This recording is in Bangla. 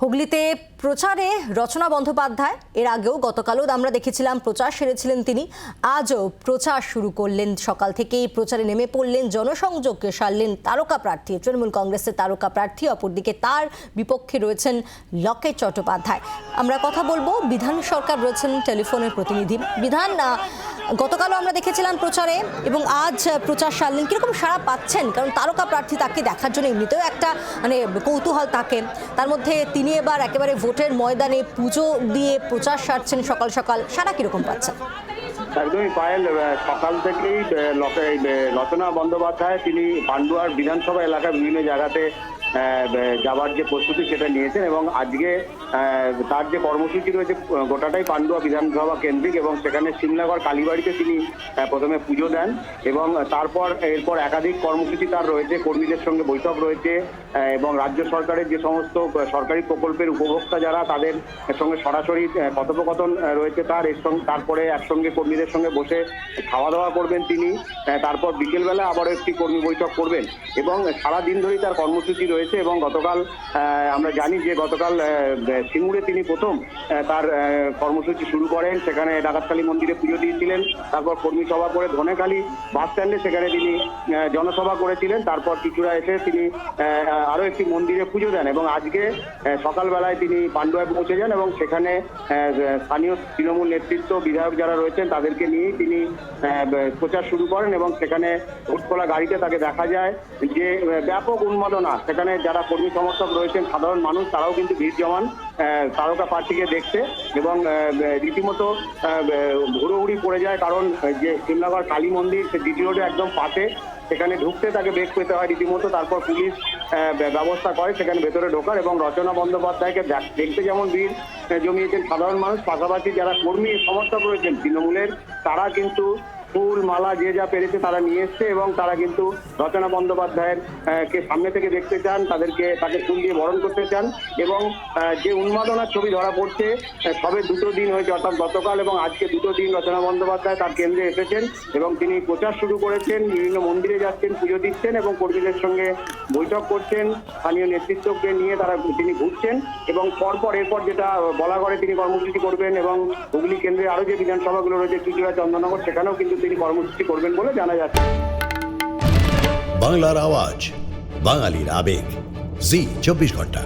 হুগলিতে প্রচারে রচনা বন্দ্যোপাধ্যায়। এর আগেও গতকালও আমরা দেখেছিলাম, প্রচার সেরেছিলেন তিনি। আজও প্রচার শুরু করলেন, সকাল থেকেই প্রচারে নেমে পড়লেন, জনসংযোগকে সারলেন তারকা প্রার্থী, তৃণমূল কংগ্রেসের তারকা প্রার্থী। অপরদিকে তার বিপক্ষে রয়েছেন লকেট চট্টোপাধ্যায়। আমরা কথা বলব, বিধান সরকার রয়েছেন টেলিফোনের প্রতিনিধি। বিধান গতকালও আমরা দেখেছিলাম প্রচারে এবং আজ প্রচার সারলেন। কীরকম সারা পাচ্ছেন? কারণ তারকা প্রার্থী তাকে দেখার জন্য এমনিতেও একটা মানে কৌতূহল তাকে। তার মধ্যে তিনি এবার একেবারে ভোটের ময়দানে পুজো দিয়ে প্রচার সারছেন সকাল সকাল। সারা কীরকম পাচ্ছেন? একদমই পায়েল সকাল থেকেই রচনা বন্দ্যোপাধ্যায়, তিনি পান্ডুয়ার বিধানসভা এলাকার বিভিন্ন জায়গাতে যাবার যে প্রস্তুতি সেটা নিয়েছেন এবং আজকে তার যে কর্মসূচি রয়েছে, গোটাটাই পান্ডুয়া বিধানসভা কেন্দ্রিক এবং সেখানে সিমলাগড় কালীবাড়িতে তিনি প্রথমে পুজো দেন এবং তারপর এরপর একাধিক কর্মসূচি তার রয়েছে, কর্মীদের সঙ্গে বৈঠক রয়েছে এবং রাজ্য সরকারের যে সমস্ত সরকারি প্রকল্পের উপভোক্তা যারা তাদের সঙ্গে সরাসরি কথোপকথন রয়েছে তার, এর সঙ্গে, তারপরে একসঙ্গে কর্মীদের সঙ্গে বসে খাওয়া দাওয়া করবেন তিনি তারপর বিকেলবেলা আবারও একটি কর্মী বৈঠক করবেন এবং সারা দিন ধরেই তার কর্মসূচি রয়েছে এবং গতকাল আমরা জানি যে গতকাল সিঙ্গুরে তিনি প্রথম তার কর্মসূচি শুরু করেন। সেখানে ডাকাতকালী মন্দিরে পুজো দিয়েছিলেন তারপর কর্মী সভা করে ধনেখালি বাস স্ট্যান্ডে সেখানে তিনি জনসভা করেছিলেন। তারপর কিছুটা এসে তিনি আহ, আরও একটি মন্দিরে পুজো দেন এবং আজকে সকালবেলায় তিনি পান্ডুয়ায় পৌঁছে যান এবং সেখানে স্থানীয় তৃণমূল নেতৃত্ব বিধায়ক যারা রয়েছেন তাদেরকে নিয়েই তিনি প্রচার শুরু করেন এবং সেখানে উৎকলা গাড়িতে তাকে দেখা যায় যে ব্যাপক উন্মাদনা। সেখানে যারা কর্মী সমর্থক রয়েছেন, সাধারণ মানুষ, তারাও কিন্তু ভিড় জমান তারকা প্রার্থীকে দেখতে এবং রীতিমতো হুড়োহুড়ি পড়ে যায় কারণ যে সিমলাগড় কালী মন্দির, সে রোডে একদম পাশে সেখানে ঢুকতে তাকে বেগ পেতে হয় রীতিমতো। তারপর পুলিশ ব্য- ব্যবস্থা করে সেখানে ভেতরে ঢোকার এবং রচনা বন্দ্যোপাধ্যায়কে দেখ- দেখতে যেমন ভিড় জমিয়েছেন সাধারণ মানুষ। পাশাপাশি যারা কর্মী, সমর্থক রয়েছেন, তৃণমূলের, তারা কিন্তু ফুল, মালা, যে যা পেরেছে তারা নিয়ে এসছে এবং তারা কিন্তু রচনা বন্দ্যোপাধ্যায়ের কে সামনে থেকে দেখতে চান, তাদেরকে তাকে ফুল দিয়ে বরণ করতে চান এবং যে উন্মাদনার ছবি ধরা পড়ছে সবে দুটো দিন হয়েছে, অর্থাৎ গতকাল এবং আজকে দুটো দিন রচনা বন্দ্যোপাধ্যায় তার কেন্দ্রে এসেছেন এবং তিনি প্রচার শুরু করেছেন, বিভিন্ন মন্দিরে যাচ্ছেন, পুজো দিচ্ছেন এবং কর্মীদের সঙ্গে বৈঠক করছেন, স্থানীয় নেতৃত্বকে নিয়ে তারা তিনি ঘুরছেন এবং পরপর এরপর যেটা বলা করে তিনি কর্মসূচি করবেন এবং হুগলি কেন্দ্রে আরও যে বিধানসভাগুলো রয়েছে চুচুড়া চন্দননগর, সেখানেও কিন্তু তিনি কর্মসূচি করবেন বলে জানা যাচ্ছে। বাংলার আওয়াজ বাঙালির আবেগ। জি চব্বিশ ঘণ্টা।